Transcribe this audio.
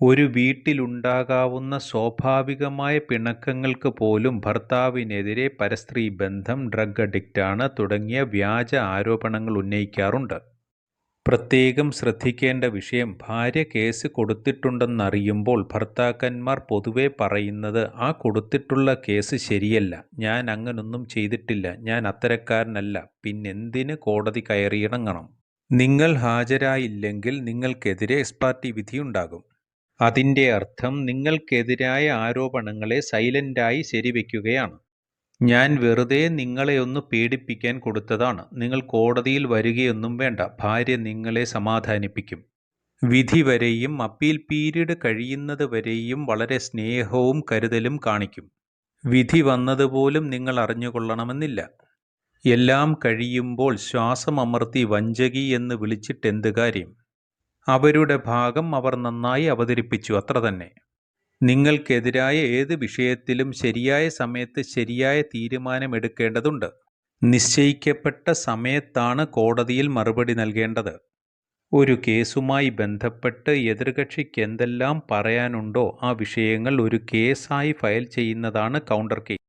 ഒരു വീട്ടിലുണ്ടാകാവുന്ന സ്വാഭാവികമായ പിണക്കങ്ങൾക്ക് പോലും ഭർത്താവിനെതിരെ പരസ്ത്രീ ബന്ധം, ഡ്രഗ് അഡിക്റ്റാണ് തുടങ്ങിയ വ്യാജ ആരോപണങ്ങൾ ഉന്നയിക്കാറുണ്ട്. പ്രത്യേകം ശ്രദ്ധിക്കേണ്ട വിഷയം ഭാര്യ കേസ് കൊടുത്തിട്ടുണ്ടെന്നറിയുമ്പോൾ ഭർത്താക്കന്മാർ പൊതുവെ പറയുന്നത് ആ കൊടുത്തിട്ടുള്ള കേസ് ശരിയല്ല, ഞാൻ അങ്ങനൊന്നും ചെയ്തിട്ടില്ല, ഞാൻ അത്തരക്കാരനല്ല, പിന്നെന്തിന് കോടതി കയറിയിറങ്ങണം. നിങ്ങൾ ഹാജരായില്ലെങ്കിൽ നിങ്ങൾക്കെതിരെ എക്സ്പാർട്ടി വിധിയുണ്ടാകും. അതിന്റെ അർത്ഥം നിങ്ങൾക്കെതിരായ ആരോപണങ്ങളെ സൈലന്റായി ശരിവെക്കുകയാണ്. ഞാൻ വെറുതെ നിങ്ങളെ ഒന്ന് പേടിപ്പിക്കാൻ കൊടുത്തതാണ്. നിങ്ങൾ കോടതിയിൽ വരികയൊന്നും വേണ്ട. ഭാര്യ നിങ്ങളെ സമാധാനിപ്പിക്കും. വിധി വരെയും അപ്പീൽ പീരീഡ് കഴിയുന്നത് വരെയും വളരെ സ്നേഹവും കരുതലും കാണിക്കും. വിധി വന്നതുപോലും നിങ്ങൾ അറിഞ്ഞുകൊള്ളണമെന്നില്ല. എല്ലാം കഴിയുമ്പോൾ ശ്വാസം അമർത്തി വഞ്ചകി എന്ന് വിളിച്ചിട്ടെന്ത് കാര്യം. അവരുടെ ഭാഗം അവർ നന്നായി അവതരിപ്പിച്ചു അത്ര തന്നെ നിങ്ങൾക്കെതിരായ ഏത് വിഷയത്തിലും ശരിയായ സമയത്ത് ശരിയായ തീരുമാനമെടുക്കേണ്ടതുണ്ട്. നിശ്ചയിക്കപ്പെട്ട സമയത്താണ് കോടതിയിൽ മറുപടി നൽകേണ്ടത്. ഒരു കേസുമായി ബന്ധപ്പെട്ട് എതിർകക്ഷിക്ക് എന്തെല്ലാം പറയാനുണ്ടോ ആ വിഷയങ്ങൾ ഒരു കേസായി ഫയൽ ചെയ്യുന്നതാണ് കൗണ്ടർ കേസ്.